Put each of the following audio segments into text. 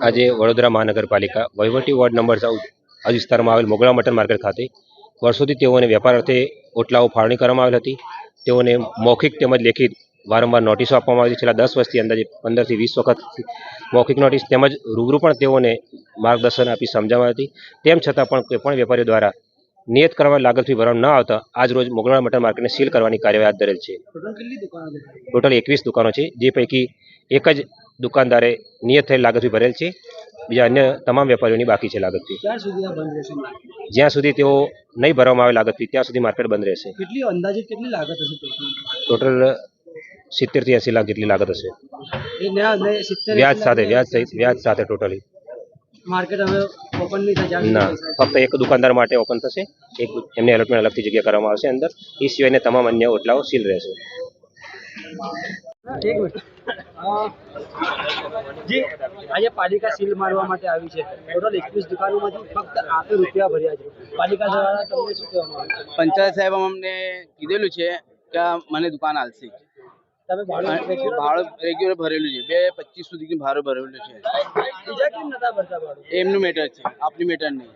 આજે વડોદરા મહાનગરપાલિકા વહીવટી વોર્ડ નંબર ચૌદ આ વિસ્તારમાં આવેલ મોગળા મટન માર્કેટ ખાતે વર્ષોથી તેઓને વેપાર અર્થે ઓટલાઓ ફાળવણી કરવામાં આવેલ હતી. તેઓને મૌખિક તેમજ લેખિત વારંવાર નોટિસો આપવામાં આવી છેલ્લા દસ વર્ષથી અંદાજે પંદરથી વીસ વખત મૌખિક નોટિસ તેમજ રૂબરૂ પણ તેઓને માર્ગદર્શન આપી સમજાવવામાં હતી. તેમ છતાં પણ કોઈપણ વેપારીઓ દ્વારા નિયત કરવા લાગતથી ભરવા ભરવામાં ન આવતા આજ રોજ મોગલવાડા મટન માર્કેટને સીલ કરવાની કાર્યવાહી હાથ ધરેલ છે. ટોટલ એકવીસ દુકાનો છે જે પૈકી એક જ દુકાનદારે નિયત થયેલ લાગતથી ભરેલ છે. બીજા અન્ય તમામ વેપારીઓની બાકી છે લાગત ફી ક્યાં સુધી આ બંધ રહેશે જ્યાં સુધી તેઓ નહીં ભરવામાં આવે લાગતથી ત્યાં સુધી માર્કેટ બંધ રહેશે. કેટલી અંદાજિત કેટલી લાગત હશે ટોટલ સિત્તેરથી એસી લાખ જેટલી લાગત હશે. વ્યાજ સાથે વ્યાજ સહિત વ્યાજ સાથે ટોટલી માર્કેટ હવે ઓપન નહીં થાય જ્યાં ના ફક્ત એક દુકાનદાર માટે ઓપન થશે. એક એમને એલોટમેન્ટ અલગથી જગ્યા કરવામાં આવશે અંદર. એ સિવાયને તમામ અન્ય ઓટલાઓ સીલ રહેશે. એક મિનિટ. જી આજે પાલિકા સીલ મારવા માટે આવી છે ટોટલ એકવીસ દુકાનોમાંથી ફક્ત આપે રૂપિયા ભર્યા છે. પાલિકા દ્વારા તમને શું કહેવામાં પંચાયત સાહેબ અમને કીધેલું છે કે મને દુકાન આલશે. તમે ભાડું ભાડું રેગ્યુલર ભરેલું છે બે પચીસ સુધીનું ભાડું ભરેલું છે બીજા કેમ નતા ભરતા ભાડું એમનું મેટર છે આપની મેટર નહીં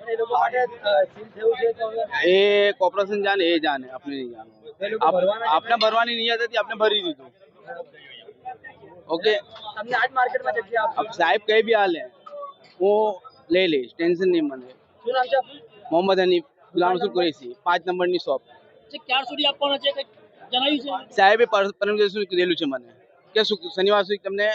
એ કોર્પોરેશન જાણે એ જાણે આપણે નહીં જાણે આપણે ભરવાની નિયત હતી આપણે ભરી દીધું ઓકે તમને આજ માર્કેટમાં જગ્યા સાહેબ કઈ બી હાલે હું લઈ લઈશ ટેન્શન નહીં મને શું નામ છે મોહમ્મદ હનીફ ગુલામ રસુલ કુરેશી પાંચ નંબરની શોપ ક્યાં સુધી આપવાનો છે સાહેબે પર- પરમ દિવસે કીધેલું છે મને કે શું શનિવાર સુધી તમને